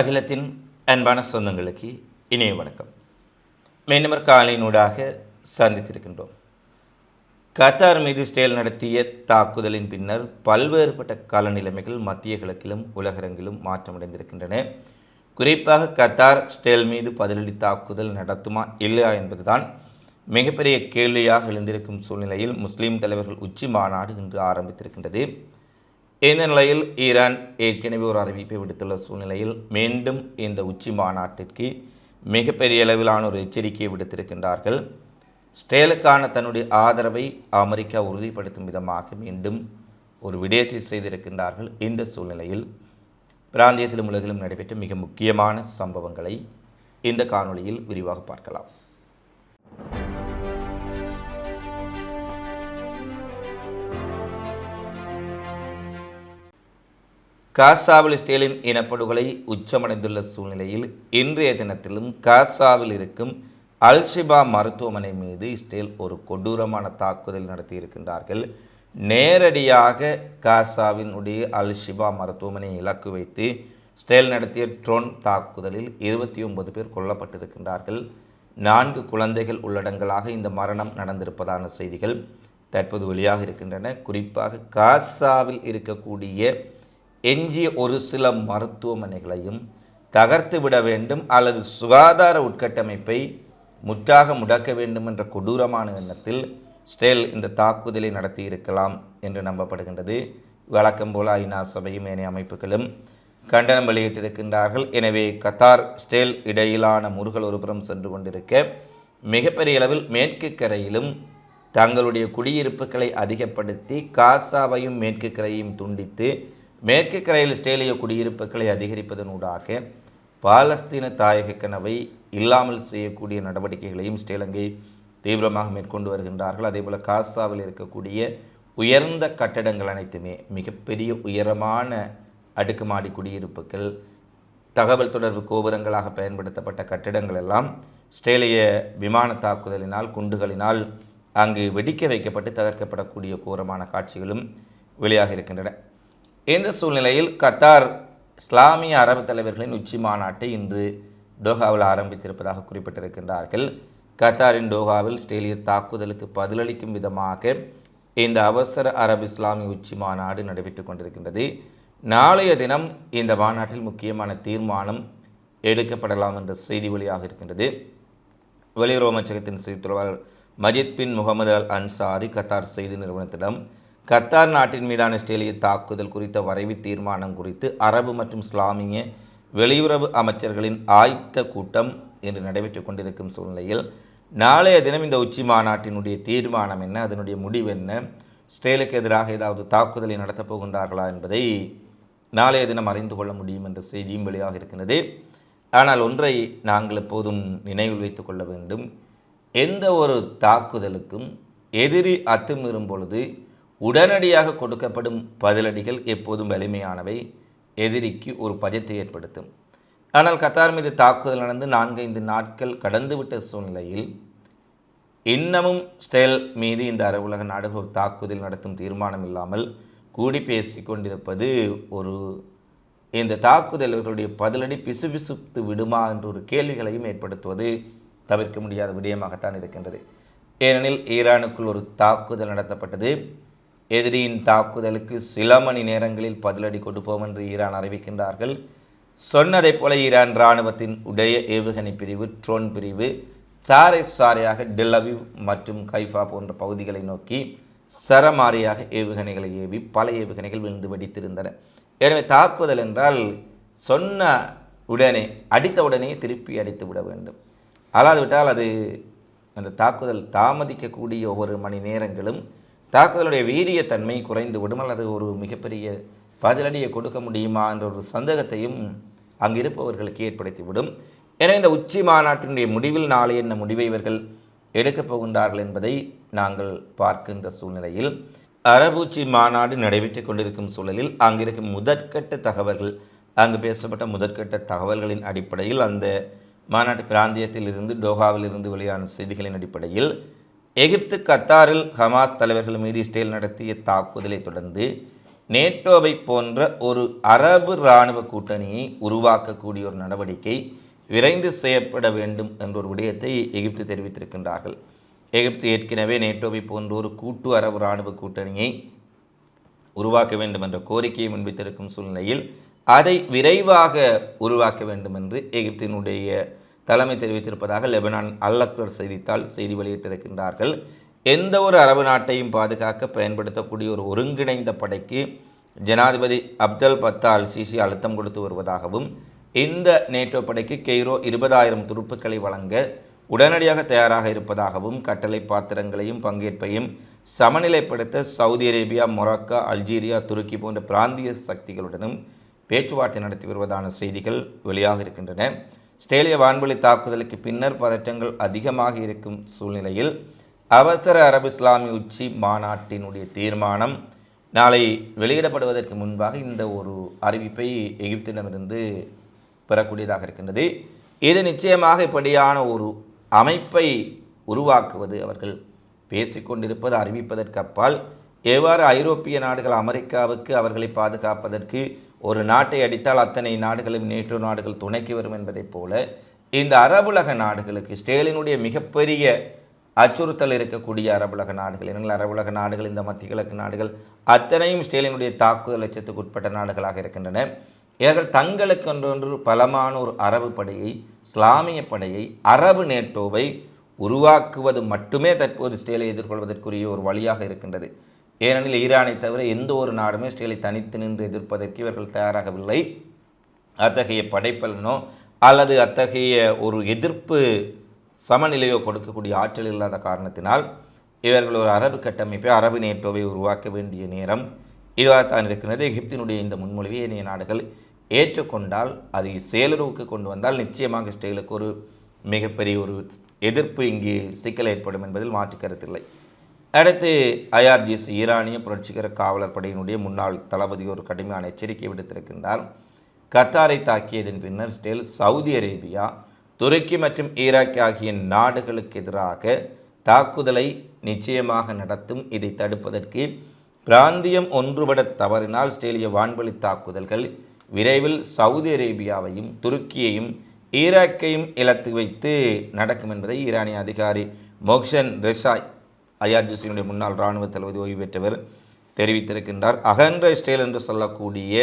அகிலத்தின் அன்பான சொந்தங்களுக்கு இணைய வணக்கம். மீனவர் காலையினூடாக சந்தித்திருக்கின்றோம். கத்தார் மீது ஸ்டேல் நடத்திய தாக்குதலின் பின்னர் பல்வேறுபட்ட காலநிலைமைகள் மத்திய கிழக்கிலும் உலகரங்கிலும் மாற்றமடைந்திருக்கின்றன. குறிப்பாக கத்தார் ஸ்டேல் மீது பதிலடி தாக்குதல் நடத்துமா இல்லையா என்பதுதான் மிகப்பெரிய கேள்வியாக எழுந்திருக்கும் சூழ்நிலையில் முஸ்லீம் தலைவர்கள் உச்சி மாநாடு இன்று ஆரம்பித்திருக்கின்றது. இந்த நிலையில் ஈரான் ஏற்கனவே ஒரு அறிவிப்பை விடுத்துள்ள சூழ்நிலையில் மீண்டும் இந்த உச்சி மாநாட்டிற்கு மிகப்பெரிய அளவிலான ஒரு எச்சரிக்கையை விடுத்திருக்கின்றார்கள். ஸ்டேலுக்கான தன்னுடைய ஆதரவை அமெரிக்கா உறுதிப்படுத்தும் விதமாக மீண்டும் ஒரு விடயத்தை செய்திருக்கின்றார்கள். இந்த சூழ்நிலையில் பிராந்தியத்திலும் உலகிலும் நடைபெற்ற மிக முக்கியமான சம்பவங்களை இந்த காணொளியில் விரிவாக பார்க்கலாம். காசாவில் ஸ்டேலின் இனப்படுகொலை உச்சமடைந்துள்ள சூழ்நிலையில் இன்றைய தினத்திலும் காசாவில் இருக்கும் அல்ஷிபா மருத்துவமனை மீது இஸ்ரேல் ஒரு கொடூரமான தாக்குதல் நடத்தியிருக்கின்றார்கள். நேரடியாக காசாவினுடைய அல்ஷிபா மருத்துவமனையை இலக்கு வைத்து ஸ்டேல் நடத்திய ட்ரோன் தாக்குதலில் இருபத்தி ஒன்பது பேர் கொல்லப்பட்டிருக்கின்றார்கள். நான்கு குழந்தைகள் உள்ளடங்களாக இந்த மரணம் நடந்திருப்பதான செய்திகள் தற்போது வெளியாக இருக்கின்றன. குறிப்பாக காசாவில் இருக்கக்கூடிய எஞ்சிய ஒரு சில மருத்துவமனைகளையும் தகர்த்து விட வேண்டும் அல்லது சுகாதார உட்கட்டமைப்பை முற்றாக முடக்க வேண்டும் என்ற கொடூரமான எண்ணத்தில் ஸ்டேல் இந்த தாக்குதலை நடத்தியிருக்கலாம் என்று நம்பப்படுகின்றது. வழக்கம் போல ஐநா சபையும் ஏனைய அமைப்புகளும் கண்டனம் வெளியிட்டிருக்கின்றார்கள். எனவே கத்தார் ஸ்டேல் இடையிலான முருகல் ஒருபுறம் சென்று கொண்டிருக்க மிகப்பெரிய அளவில் மேற்கு கரையிலும் தங்களுடைய குடியிருப்புகளை அதிகப்படுத்தி காசாவையும் மேற்கு கரையையும் துண்டித்து மேற்கு கரையில் இஸ்ரேலிய குடியிருப்புகளை அதிகரிப்பதனூடாக பாலஸ்தீன தாயக கனவை இல்லாமல் செய்யக்கூடிய நடவடிக்கைகளையும் ஸ்ரீலங்கை தீவிரமாக மேற்கொண்டு வருகின்றார்கள். அதேபோல் காசாவில் இருக்கக்கூடிய உயர்ந்த கட்டடங்கள் அனைத்துமே மிகப்பெரிய உயரமான அடுக்குமாடி குடியிருப்புகள் தகவல் தொடர்பு கோபுரங்களாக பயன்படுத்தப்பட்ட கட்டிடங்கள் எல்லாம் ஸ்ட்ரேலிய விமான தாக்குதலினால் குண்டுகளினால் அங்கு வெடிக்க வைக்கப்பட்டு தகர்க்கப்படக்கூடிய கோரமான காட்சிகளும் வெளியாக இருக்கின்றன. இந்த சூழ்நிலையில் கத்தார் இஸ்லாமிய அரபு தலைவர்களின் உச்சி மாநாட்டை இன்று டோஹாவில் ஆரம்பித்திருப்பதாக குறிப்பிட்டிருக்கின்றார்கள். கத்தாரின் டோஹாவில் ஸ்டேலிய தாக்குதலுக்கு பதிலளிக்கும் விதமாக இந்த அவசர அரபு இஸ்லாமிய உச்சி மாநாடு நடைபெற்று கொண்டிருக்கின்றது. நாளைய தினம் இந்த மாநாட்டில் முக்கியமான தீர்மானம் எடுக்கப்படலாம் என்ற செய்தி வெளியாக இருக்கின்றது. வெளியுறவு அமைச்சகத்தின் செய்தி தொடர்பாளர் Majed bin Mohammed Al Ansari Qatar செய்தி நிறுவனத்திடம் கத்தார் நாட்டின் மீதான இஸ்ரேலிய தாக்குதல் குறித்த வரைவு தீர்மானம் குறித்து அரபு மற்றும் இஸ்லாமிய வெளியுறவு அமைச்சர்களின் ஆயத்த கூட்டம் இன்று நடைபெற்று கொண்டிருக்கும் சூழ்நிலையில் நாளைய தினம் இந்த உச்சி மாநாட்டினுடைய தீர்மானம் என்ன? அதனுடைய முடிவு என்ன? இஸ்ரேலுக்கு எதிராக ஏதாவது தாக்குதலை நடத்தப் போகின்றார்களா என்பதை நாளைய தினம் அறிந்து கொள்ள முடியும் என்ற செய்தியும் வெளியாக இருக்கின்றது. ஆனால் ஒன்றை நாங்கள் எப்போதும் நினைவில் வைத்து கொள்ள வேண்டும். எந்த ஒரு தாக்குதலுக்கும் எதிரி அத்துமீறும் பொழுது உடனடியாக கொடுக்கப்படும் பதிலடிகள் எப்போதும் வலிமையானவை. எதிரிக்கு ஒரு பஜத்தை ஏற்படுத்தும். ஆனால் கத்தார் மீது தாக்குதல் நடந்து நான்கைந்து நாட்கள் கடந்துவிட்ட சூழ்நிலையில் இன்னமும் ஸ்டேல் மீது இந்த அரபுலக நாடுகள் ஒரு தாக்குதல் நடத்தும் தீர்மானம் இல்லாமல் கூடி பேசி கொண்டிருப்பது ஒரு இந்த தாக்குதல்களுடைய பதிலடி பிசுபிசுத்து விடுமா என்ற ஒரு கேள்விகளையும் ஏற்படுத்துவது தவிர்க்க முடியாத விடயமாகத்தான் இருக்கின்றது. ஏனெனில் ஈரானுக்குள் ஒரு தாக்குதல் நடத்தப்பட்டது. எதிரியின் தாக்குதலுக்கு சில மணி நேரங்களில் பதிலடி கொடுப்போம் என்று ஈரான் அறிவிக்கின்றார்கள். சொன்னதைப் போல ஈரான் இராணுவத்தின் உடைய ஏவுகணை பிரிவு ட்ரோன் பிரிவு சாரை சாரையாக டெல்லவிவ் மற்றும் கைஃபா போன்ற பகுதிகளை நோக்கி சரமாரியாக ஏவுகணைகளை ஏவி பல ஏவுகணைகள் விழுந்து வெடித்திருந்தன. எனவே தாக்குதல் என்றால் சொன்ன உடனே அடித்த உடனே திருப்பி அடித்து விட வேண்டும். அல்லாது விட்டால் அது அந்த தாக்குதல் தாமதிக்கக்கூடிய ஒவ்வொரு மணி நேரங்களும் தாக்குதலுடைய வீரியத்தன்மை குறைந்துவிடும் அல்லது ஒரு மிகப்பெரிய பதிலடியை கொடுக்க முடியுமா என்ற ஒரு சந்தேகத்தையும் அங்கு இருப்பவர்களுக்கு ஏற்படுத்திவிடும் எனவே இந்த உச்சி மாநாட்டினுடைய முடிவில் நாளை என்ன முடிவை இவர்கள் எடுக்கப் போகின்றார்கள் என்பதை நாங்கள் பார்க்கின்ற சூழ்நிலையில் அரபுச்சி மாநாடு நடைபெற்று கொண்டிருக்கும் சூழலில் அங்கிருக்கும் முதற்கட்ட தகவல்கள் அங்கு பேசப்பட்ட முதற்கட்ட தகவல்களின் அடிப்படையில் அந்த மாநாட்டு பிராந்தியத்தில் இருந்து டோஹாவில் இருந்து வெளியான செய்திகளின் அடிப்படையில் எகிப்து கத்தாரில் ஹமாஸ் தலைவர்கள் மீறி ஸ்டைல் நடத்திய தாக்குதலை தொடர்ந்து நேட்டோவை போன்ற ஒரு அரபு இராணுவ கூட்டணியை உருவாக்கக்கூடிய ஒரு நடவடிக்கை விரைந்து செய்யப்பட வேண்டும் என்ற ஒரு விடயத்தை எகிப்து தெரிவித்திருக்கின்றார்கள். எகிப்து ஏற்கனவே நேட்டோவை போன்ற ஒரு கூட்டு அரபு இராணுவ கூட்டணியை உருவாக்க வேண்டும் என்ற கோரிக்கையை முன்வைத்திருக்கும் சூழ்நிலையில் அதை விரைவாக உருவாக்க வேண்டும் என்று எகிப்தினுடைய தலைமை தெரிவித்திருப்பதாக லெபனான் அல்லக்வர் செய்தித்தாள் செய்தி வெளியிட்டிருக்கின்றார்கள். எந்த ஒரு அரபு நாட்டையும் பாதுகாக்க பயன்படுத்தக்கூடிய ஒரு ஒருங்கிணைந்த படைக்கு ஜனாதிபதி அப்தல் பத்தா அல் சிசி அழுத்தம் கொடுத்து வருவதாகவும் இந்த நேட்டோ படைக்கு கெய்ரோ இருபதாயிரம் துருப்புக்களை வழங்க உடனடியாக தயாராக இருப்பதாகவும் கட்டளை பாத்திரங்களையும் பங்கேற்பையும் சமநிலைப்படுத்த சவுதி அரேபியா மொராக்கா அல்ஜீரியா துருக்கி போன்ற பிராந்திய சக்திகளுடனும் பேச்சுவார்த்தை நடத்தி வருவதான செய்திகள் வெளியாக இருக்கின்றன. ஸ்டேலிய வான்வெளி தாக்குதலுக்கு பின்னர் பதற்றங்கள் அதிகமாக இருக்கும் சூழ்நிலையில் அவசர அரபு இஸ்லாமிய உச்சி மாநாட்டினுடைய தீர்மானம் நாளை வெளியிடப்படுவதற்கு முன்பாக இந்த ஒரு அறிவிப்பை எகிப்திடமிருந்து பெறக்கூடியதாக இருக்கின்றது. இது நிச்சயமாக இப்படியான ஒரு அமைப்பை உருவாக்குவது அவர்கள் பேசிக்கொண்டிருப்பது அறிவிப்பதற்கு அப்பால் எவ்வாறு ஐரோப்பிய நாடுகள் அமெரிக்காவுக்கு அவர்களை பாதுகாப்பதற்கு ஒரு நாட்டை அடித்தால் அத்தனை நாடுகளும் நேற்று நாடுகள் துணைக்கு வரும் என்பதைப் போல இந்த அரபுலக நாடுகளுக்கு ஸ்டேலினுடைய மிகப்பெரிய அச்சுறுத்தல் இருக்கக்கூடிய அரபுலக நாடுகள் இனங்கள் அரபுலக நாடுகள் இந்த மத்திய கிழக்கு நாடுகள் அத்தனையும் ஸ்டேலினுடைய தாக்குதல் லட்சத்துக்கு உட்பட்ட நாடுகளாக இருக்கின்றன. இவர்கள் தங்களுக்கென்றொன்று பலமான ஒரு அரபு படையை இஸ்லாமிய படையை அரபு நேட்டோவை உருவாக்குவது மட்டுமே தற்போது ஸ்டேலை எதிர்கொள்வதற்குரிய ஒரு வழியாக இருக்கின்றது. ஏனெனில் ஈரானை தவிர எந்த ஒரு நாடுமே இஸ்ரேலை தனித்து நின்று எதிர்ப்பதற்கு இவர்கள் தயாராகவில்லை. அத்தகைய படைப்பலனோ அல்லது அத்தகைய ஒரு எதிர்ப்பு சமநிலையோ கொடுக்கக்கூடிய ஆற்றல் இல்லாத காரணத்தினால் இவர்கள் ஒரு அரபு கட்டமைப்பை அரபு நேட்டோவை உருவாக்க வேண்டிய நேரம் இதுவாகத்தான் இருக்கிறது. எகிப்தினுடைய இந்த முன்மொழிவை ஏனைய நாடுகள் ஏற்றுக்கொண்டால் அதை செயலுறவுக்கு கொண்டு வந்தால் நிச்சயமாக இஸ்ரேலுக்கு ஒரு மிகப்பெரிய ஒரு எதிர்ப்பு இங்கே சிக்கல் ஏற்படும் என்பதில் மாற்று கருத்தில்லை அடுத்து ஐஆர்ஜிஎஸ் ஈரானிய புரட்சிகர காவலர் படையினுடைய முன்னாள் தளபதி ஒரு கடுமையான எச்சரிக்கை விடுத்திருக்கின்றார். கத்தாரை தாக்கியதன் பின்னர் ஸ்டேல் சவுதி அரேபியா துருக்கி மற்றும் ஈராக் ஆகிய நாடுகளுக்கு எதிராக தாக்குதலை நிச்சயமாக நடத்தும் இதை தடுப்பதற்கு பிராந்தியம் ஒன்றுபட தவறினால் ஸ்டேலிய வான்வழி தாக்குதல்கள் விரைவில் சவுதி அரேபியாவையும் துருக்கியையும் ஈராக்கையும் இலத்து வைத்து நடக்கும் என்பதை ஈரானிய அதிகாரி மொக்ஷன் ரெஷாய் ஐஆர்ஜிசியினுடைய முன்னாள் இராணுவ தளபதி ஓய்வு பெற்றவர் தெரிவித்திருக்கின்றார். அகன்ற ஸ்டேல் என்று சொல்லக்கூடிய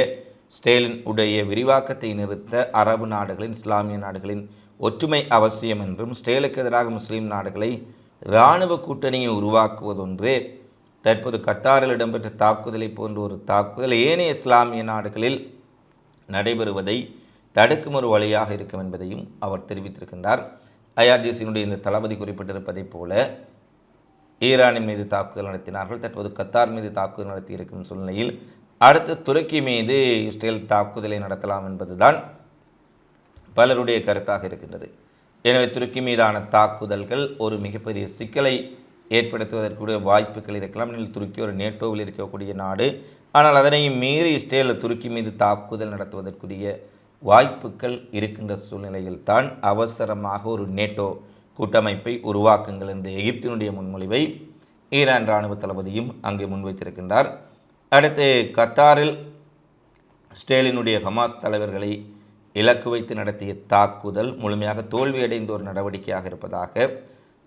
ஸ்டேலின் உடைய விரிவாக்கத்தை நிறுத்த அரபு நாடுகளின் இஸ்லாமிய நாடுகளின் ஒற்றுமை அவசியம் என்றும் ஸ்டேலுக்கு எதிராக முஸ்லீம் நாடுகளை இராணுவ கூட்டணியை உருவாக்குவதொன்று தற்போது கத்தாரில் இடம்பெற்ற தாக்குதலை போன்ற ஒரு தாக்குதல் ஏனைய இஸ்லாமிய நாடுகளில் நடைபெறுவதை தடுக்கும் ஒரு வழியாக இருக்கும் என்பதையும் அவர் தெரிவித்திருக்கின்றார். ஐஆர்டிசியினுடைய இந்த தளபதி குறிப்பிட்டிருப்பதைப் போல ஈரானின் மீது தாக்குதல் நடத்தினார்கள் தற்போது கத்தார் மீது தாக்குதல் நடத்தியிருக்கும் சூழ்நிலையில் அடுத்து துருக்கி மீது இஸ்ரேல் தாக்குதலை நடத்தலாம் என்பதுதான் பலருடைய கருத்தாக இருக்கின்றது. எனவே துருக்கி மீதான தாக்குதல்கள் ஒரு மிகப்பெரிய சிக்கலை ஏற்படுத்துவதற்குரிய வாய்ப்புகள் இருக்கலாம். ஏனெனில் துருக்கி ஒரு நேட்டோவில் இருக்கக்கூடிய நாடு. ஆனால் அதனையும் மீறி இஸ்ரேல் துருக்கி மீது தாக்குதல் நடத்துவதற்குரிய வாய்ப்புகள் இருக்கின்ற சூழ்நிலையில் தான் அவசரமாக ஒரு நேட்டோ கூட்டமைப்பை உருவாக்குங்கள் என்ற எகிப்தினுடைய முன்மொழிவை ஈரான் இராணுவ தளபதியும் அங்கே முன்வைத்திருக்கின்றார். அடுத்து கத்தாரில் ஸ்டேலினுடைய ஹமாஸ் தலைவர்களை இலக்கு வைத்து நடத்திய தாக்குதல் முழுமையாக தோல்வியடைந்த ஒரு நடவடிக்கையாக இருப்பதாக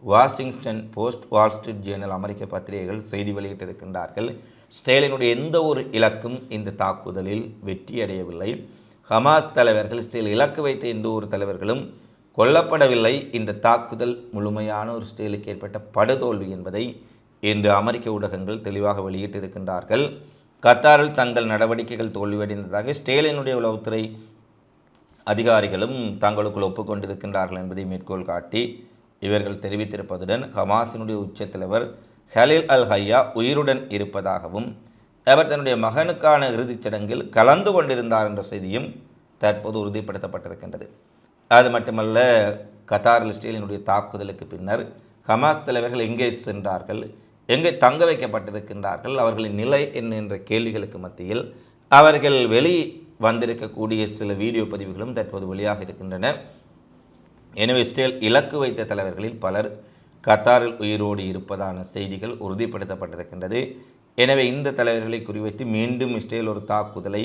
Washington Post Wall Street Journal அமெரிக்க பத்திரிகைகள் செய்தி வெளியிட்டிருக்கின்றார்கள். ஸ்டேலினுடைய எந்த ஒரு இலக்கும் இந்த தாக்குதலில் வெற்றியடையவில்லை. ஹமாஸ் தலைவர்கள் ஸ்டேல் இலக்கு வைத்த எந்த ஒரு தலைவர்களும் கொல்லப்படவில்லை. இந்த தாக்குதல் முழுமையான ஒரு ஸ்டேலுக்கு ஏற்பட்ட படுதோல்வி என்பதை இன்று அமெரிக்க ஊடகங்கள் தெளிவாக வெளியிட்டிருக்கின்றார்கள். கத்தாரில் தங்கள் நடவடிக்கைகள் தோல்வியடைந்ததாக ஸ்டேலினுடைய உளவுத்துறை அதிகாரிகளும் தங்களுக்குள் ஒப்புக்கொண்டிருக்கின்றார்கள் என்பதை மேற்கோள் காட்டி இவர்கள் தெரிவித்திருப்பதுடன் ஹமாஸினுடைய உச்ச தலைவர் ஹலீல் அல் ஹையா உயிருடன் இருப்பதாகவும் அவர் தன்னுடைய மகனுக்கான இறுதிச் சடங்கில் கலந்து கொண்டிருந்தார் என்ற செய்தியும் தற்போது உறுதிப்படுத்தப்பட்டிருக்கின்றது. அது மட்டுமல்ல கத்தாரில் இஸ்ரேலினுடைய தாக்குதலுக்கு பின்னர் ஹமாஸ் தலைவர்கள் எங்கே சென்றார்கள் எங்கே தங்க வைக்கப்பட்டிருக்கின்றார்கள் அவர்களின் நிலை என்ன என்ற கேள்விகளுக்கு மத்தியில் அவர்கள் வெளி வந்திருக்கக்கூடிய சில வீடியோ பதிவுகளும் தற்போது வெளியாக இருக்கின்றன. எனவே இஸ்ரேல் இலக்கு வைத்த தலைவர்களில் பலர் கத்தாரில் உயிரோடு இருப்பதான செய்திகள் உறுதிப்படுத்தப்பட்டிருக்கின்றது. எனவே இந்த தலைவர்களை குறிவைத்து மீண்டும் இஸ்ரேல் ஒரு தாக்குதலை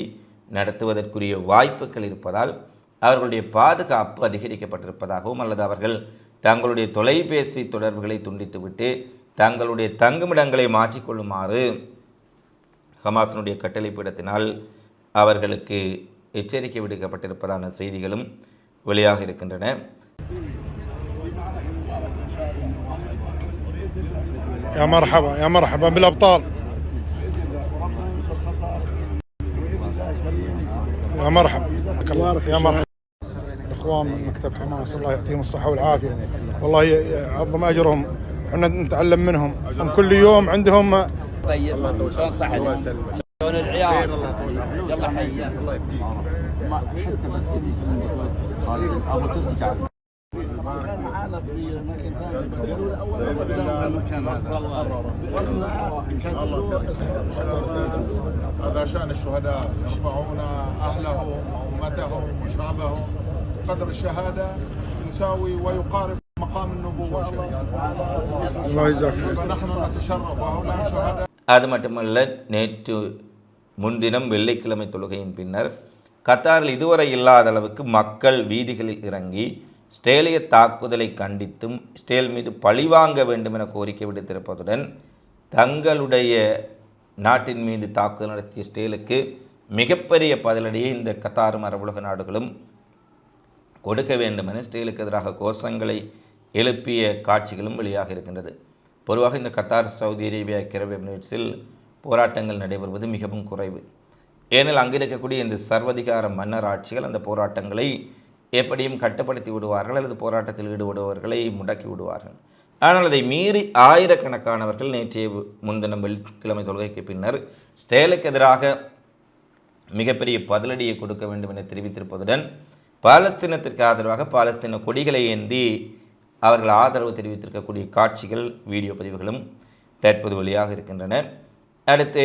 நடத்துவதற்குரிய வாய்ப்புகள் இருப்பதால் அவர்களுடைய பாதுகாப்பு அதிகரிக்கப்பட்டிருப்பதாகவும் அல்லது அவர்கள் தங்களுடைய தொலைபேசி தொடர்புகளை துண்டித்துவிட்டு தங்களுடைய தங்குமிடங்களை மாற்றிக்கொள்ளுமாறு ஹமாஸினுடைய கட்டளைப்பீடத்தினால் அவர்களுக்கு எச்சரிக்கை விடுக்கப்பட்டிருப்பதான செய்திகளும் வெளியாக இருக்கின்றன يا مرحبا يا مرحبا بالابطال يا مرحبا يا مرحبا الاخوان من مكتب حماس الله يعطيهم الصحة والعافية. والله يعظم أجرهم إحنا نتعلم منهم. هم كل يوم عندهم طيب شلون صحتك؟ شلون العيال؟ يلا حي الله يبقيك حتى بس يجي هذا شأن الشهداء يرفعون أهلهم وأمتهم وشعبهم قدر الشهادة يساوي ويقارب مقام النبوة شيء الله يجزاك خير فنحن نتشرف وهؤلاء شهداء அது மட்டுமல்ல நேற்று முன்தினம் வெள்ளிக்கிழமை தொழுகையின் பின்னர் கத்தாரில் இதுவரை இல்லாத அளவுக்கு மக்கள் வீதிகளில் இறங்கி ஸ்டேலிய தாக்குதலை கண்டித்தும் ஸ்டேல் மீது பழிவாங்க வேண்டும் என கோரிக்கை விடுத்திருப்பதுடன் தங்களுடைய நாட்டின் மீது தாக்குதல் நடத்திய ஸ்டேலுக்கு மிகப்பெரிய பதிலடியை இந்த கத்தாரும் அரபுலக நாடுகளும் கொடுக்க வேண்டும் என இஸ்ரேலுக்கு எதிராக கோஷங்களை எழுப்பிய காட்சிகளும் வெளியாக இருக்கின்றது. பொதுவாக இந்த கத்தார் சவுதி அரேபியா கிரவ் எமிரேட்ஸில் போராட்டங்கள் நடைபெறுவது மிகவும் குறைவு. ஏனெனில் அங்கு இருக்கக்கூடிய இந்த சர்வதிகார மன்னர் ஆட்சிகள் அந்த போராட்டங்களை எப்படியும் கட்டுப்படுத்தி விடுவார்கள் அல்லது போராட்டத்தில் ஈடுபடுபவர்களை முடக்கி விடுவார்கள். ஆனால் அதை மீறி ஆயிரக்கணக்கானவர்கள் நேற்றைய முன்தினம் வெள்ளிக்கிழமை தொழுகைக்கு பின்னர் ஸ்டேலுக்கு எதிராக மிகப்பெரிய பதிலடியை கொடுக்க வேண்டும் என தெரிவித்திருப்பதுடன் பாலஸ்தீனத்திற்கு ஆதரவாக பாலஸ்தீன கொடிகளை ஏந்தி அவர்கள் ஆதரவு தெரிவித்திருக்கக்கூடிய காட்சிகள் வீடியோ பதிவுகளும் தற்போது வழியாக இருக்கின்றன. அடுத்து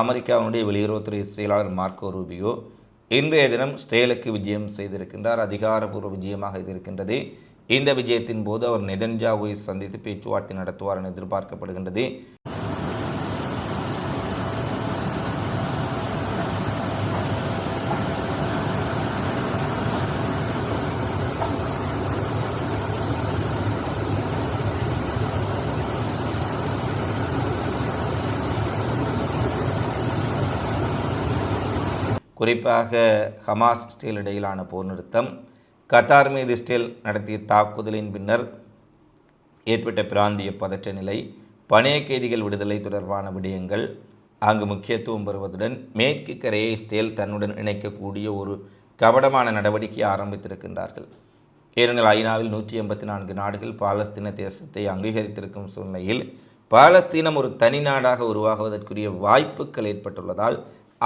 அமெரிக்காவினுடைய வெளியுறவுத்துறை செயலாளர் மார்க்கோ ரூபியோ இன்றைய தினம் ஸ்டேலுக்கு விஜயம் செய்திருக்கின்றார். அதிகாரபூர்வ விஜயமாக இது இருக்கின்றது. இந்த விஜயத்தின் போது அவர் நெதன்ஜாவை சந்தித்து பேச்சுவார்த்தை நடத்துவார் என எதிர்பார்க்கப்படுகின்றது. குறிப்பாக ஹமாஸ் இஸ்ரேல் இடையிலான போர் நிறுத்தம் கத்தார் மீது இஸ்ரேல் நடத்திய தாக்குதலின் பின்னர் ஏற்பட்ட பிராந்திய பதற்ற நிலை பணைய கைதிகள் விடுதலை தொடர்பான விடயங்கள் அங்கு முக்கியத்துவம் பெறுவதுடன் மேற்கு கரையை இஸ்ரேல் தன்னுடன் இணைக்கக்கூடிய ஒரு கபடமான நடவடிக்கையை ஆரம்பித்திருக்கின்றார்கள். ஏனெனில் ஐநாவில் நூற்றி எண்பத்தி நான்கு நாடுகள் பாலஸ்தீன தேசத்தை அங்கீகரித்திருக்கும் சூழ்நிலையில் பாலஸ்தீனம் ஒரு தனி நாடாக உருவாகுவதற்குரிய வாய்ப்புகள் ஏற்பட்டுள்ளதால்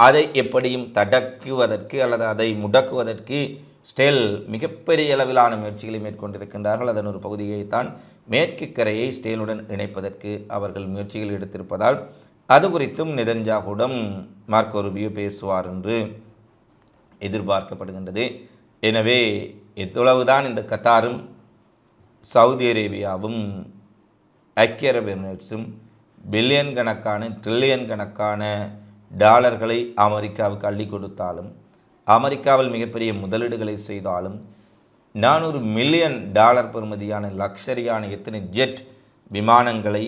அதை எப்படியும் தடக்குவதற்கு அல்லது அதை முடக்குவதற்கு ஸ்டேல் மிகப்பெரிய அளவிலான முயற்சிகளை மேற்கொண்டிருக்கின்றார்கள். அதன் ஒரு பகுதியைத்தான் மேற்கு கரையை ஸ்டேலுடன் இணைப்பதற்கு அவர்கள் முயற்சிகள் எடுத்திருப்பதால் அது குறித்தும் நெதன்ஜாகுடன் மார்க்கோ ரூபியோ பேசுவார் என்று எதிர்பார்க்கப்படுகின்றது. எனவே எவ்வளவுதான் இந்த கத்தாரும் சவுதி அரேபியாவும் ஐக்கிய அரபு எமிரேட்ஸும் பில்லியன் கணக்கான ட்ரில்லியன் கணக்கான டாலர்களை அமெரிக்காவுக்கு அள்ளி கொடுத்தாலும் அமெரிக்காவில் மிகப்பெரிய முதலீடுகளை செய்தாலும் நானூறு மில்லியன் டாலர் பெறுமதியான லக்ஸரியான எத்தனை ஜெட் விமானங்களை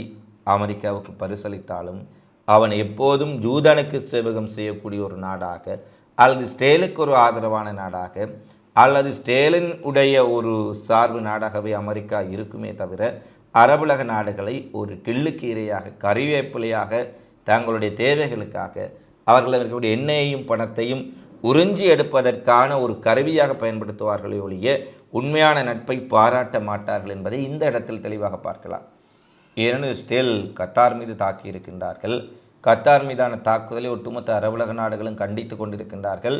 அமெரிக்காவுக்கு பரிசளித்தாலும் அவன் எப்போதும் ஜூதனுக்கு சேவகம் செய்யக்கூடிய ஒரு நாடாக அல்லது ஸ்டேலுக்கு ஒரு ஆதரவான நாடாக அல்லது ஸ்டேலின் உடைய ஒரு சார்பு நாடாகவே அமெரிக்கா இருக்குமே தவிர அரபுலக நாடுகளை ஒரு கிள்ளுக்கு இரையாக கறிவேப்பிலையாக தங்களுடைய தேவைகளுக்காக அவர்கள் இருக்கக்கூடிய எண்ணெயையும் பணத்தையும் உறிஞ்சி எடுப்பதற்கான ஒரு கருவியாக பயன்படுத்துவார்களே ஒழிய உண்மையான நட்பை பாராட்ட மாட்டார்கள் என்பதை இந்த இடத்தில் தெளிவாக பார்க்கலாம். ஏனெனில் ஸ்டேல் கத்தார் மீது தாக்கி இருக்கின்றார்கள். கத்தார் மீதான தாக்குதலை ஒட்டுமொத்த அரபுலக நாடுகளும் கண்டித்து கொண்டிருக்கின்றார்கள்.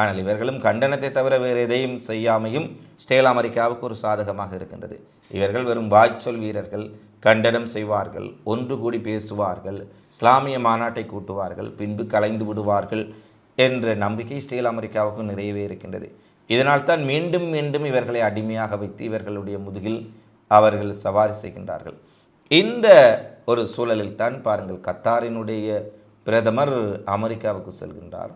ஆனால் இவர்களும் கண்டனத்தை தவிர வேறு எதையும் செய்யாமையும் ஸ்டேல் அமெரிக்காவுக்கு ஒரு சாதகமாக இருக்கின்றது. இவர்கள் வெறும் வாய்ச்சொல் வீரர்கள் கண்டனம் செய்வார்கள் ஒன்று கூடி பேசுவார்கள் இஸ்லாமிய மாநாட்டை கூட்டுவார்கள் பின்பு கலைந்து விடுவார்கள் என்ற நம்பிக்கை ஸ்டேல் அமெரிக்காவுக்கும் நிறையவே இருக்கின்றது. இதனால் தான் மீண்டும் மீண்டும் இவர்களை அடிமையாக வைத்து இவர்களுடைய முதுகில் அவர்கள் சவாரி செய்கின்றார்கள். இந்த ஒரு சூழலில் தான் பாருங்கள் கத்தாரினுடைய பிரதமர் அமெரிக்காவுக்கு செல்கின்றார்.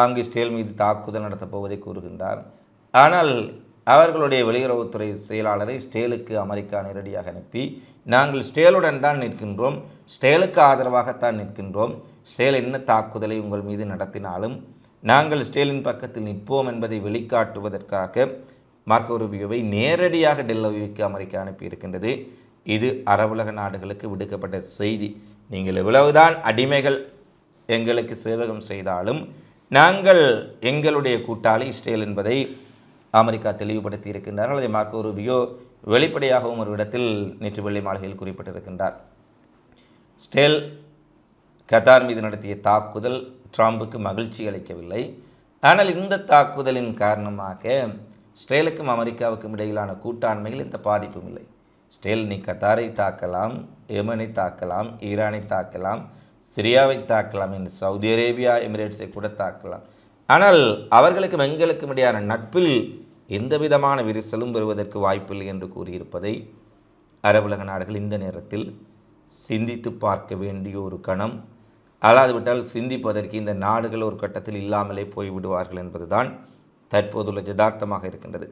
அங்கு இஸ்ரேல் மீது தாக்குதல் நடத்தப் போவதை கூறுகின்றார். ஆனால் அவர்களுடைய வெளியுறவுத்துறை செயலாளரை ஸ்டேலுக்கு அமெரிக்கா நேரடியாக அனுப்பி நாங்கள் ஸ்டேலுடன் தான் நிற்கின்றோம் ஸ்டேலுக்கு ஆதரவாகத்தான் நிற்கின்றோம் ஸ்டேல் என்ன தாக்குதலை உங்கள் மீது நடத்தினாலும் நாங்கள் ஸ்டேலின் பக்கத்தில் நிற்போம் என்பதை வெளிக்காட்டுவதற்காக மார்க்கோ ரூபியோவை நேரடியாக டெல்லவிக்கு அமெரிக்கா அனுப்பியிருக்கின்றது இது அரபுலக நாடுகளுக்கு விடுக்கப்பட்ட செய்தி. நீங்கள் எவ்வளவுதான் அடிமைகள் எங்களுக்கு சேவகம் செய்தாலும் நாங்கள் எங்களுடைய கூட்டாளி இஸ்ரேல் என்பதை அமெரிக்கா தெளிவுபடுத்தி இருக்கின்றார்கள். அதை மார்க்கோ ரூபியோ வெளிப்படையாகவும் ஒரு இடத்தில் நேற்று வெள்ளை மாளிகையில் குறிப்பிட்டிருக்கின்றார். ஸ்டேல் கத்தார் மீது நடத்திய தாக்குதல் ட்ரம்புக்கு மகிழ்ச்சி அளிக்கவில்லை. ஆனால் இந்த தாக்குதலின் காரணமாக ஸ்டேலுக்கும் அமெரிக்காவுக்கும் இடையிலான கூட்டாண்மையில் எந்த பாதிப்பும் இல்லை. ஸ்டேல் நீ கத்தாரை தாக்கலாம் எமனை தாக்கலாம் ஈரானை தாக்கலாம் சிரியாவை தாக்கலாம் என்று சவுதி அரேபியா எமிரேட்ஸை கூட தாக்கலாம். ஆனால் அவர்களுக்கும் எங்களுக்கும் இடையான நட்பில் எந்த விதமான விரிசலும் பெறுவதற்கு வாய்ப்பில்லை என்று கூறியிருப்பதை அரபுலக நாடுகள் இந்த நேரத்தில் சிந்தித்து பார்க்க வேண்டிய ஒரு கணம். அல்லாதுவிட்டால் சிந்திப்பதற்கு இந்த நாடுகள் ஒரு கட்டத்தில் இல்லாமலே போய்விடுவார்கள் என்பதுதான் தற்போதுள்ள யதார்த்தமாக இருக்கின்றது.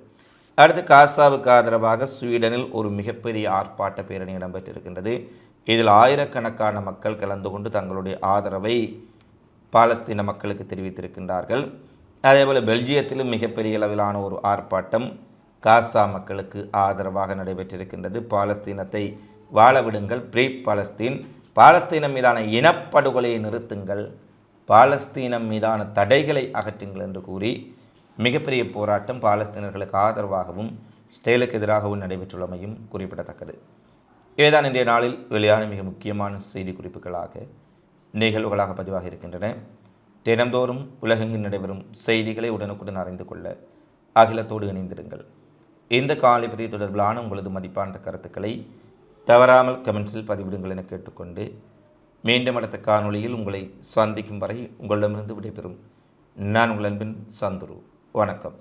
அடுத்து காசாவுக்கு ஆதரவாக ஸ்வீடனில் ஒரு மிகப்பெரிய ஆர்ப்பாட்ட பேரணி இடம்பெற்றிருக்கின்றது. இதில் ஆயிரக்கணக்கான மக்கள் கலந்து கொண்டு தங்களுடைய ஆதரவை பாலஸ்தீன மக்களுக்கு தெரிவித்திருக்கின்றார்கள். அதேபோல் பெல்ஜியத்திலும் மிகப்பெரிய அளவிலான ஒரு ஆர்ப்பாட்டம் காசா மக்களுக்கு ஆதரவாக நடைபெற்றிருக்கின்றது. பாலஸ்தீனத்தை வாழவிடுங்கள் ப்ரீ பாலஸ்தீன். பாலஸ்தீனம் மீதான இனப்படுகொலையை நிறுத்துங்கள் பாலஸ்தீனம் மீதான தடைகளை அகற்றுங்கள் என்று கூறி மிகப்பெரிய போராட்டம் பாலஸ்தீனர்களுக்கு ஆதரவாகவும் ஸ்டேலுக்கு எதிராகவும் நடைபெற்றுள்ளமையும் குறிப்பிடத்தக்கது. இவைதான் இன்றைய நாளில் வெளியான மிக முக்கியமான செய்தி குறிப்புகளாக நிகழ்வுகளாக பதிவாக இருக்கின்றன. தினந்தோறும் உலகெங்கு நடைபெறும் செய்திகளை உடனுக்குடன் அறிந்து கொள்ள அகிலத்தோடு இணைந்திருங்கள். இந்த காலைப்பதி தொடர்பிலான உங்களது மதிப்பான கருத்துக்களை தவறாமல் கமெண்ட்ஸில் பதிவிடுங்கள் என கேட்டுக்கொண்டு மீண்டும் அடுத்த காணொளியில் உங்களை சந்திக்கும் வரை உங்களிடமிருந்து விடைபெறும் நான் உங்கள் அன்பின் சந்துரு. வணக்கம்.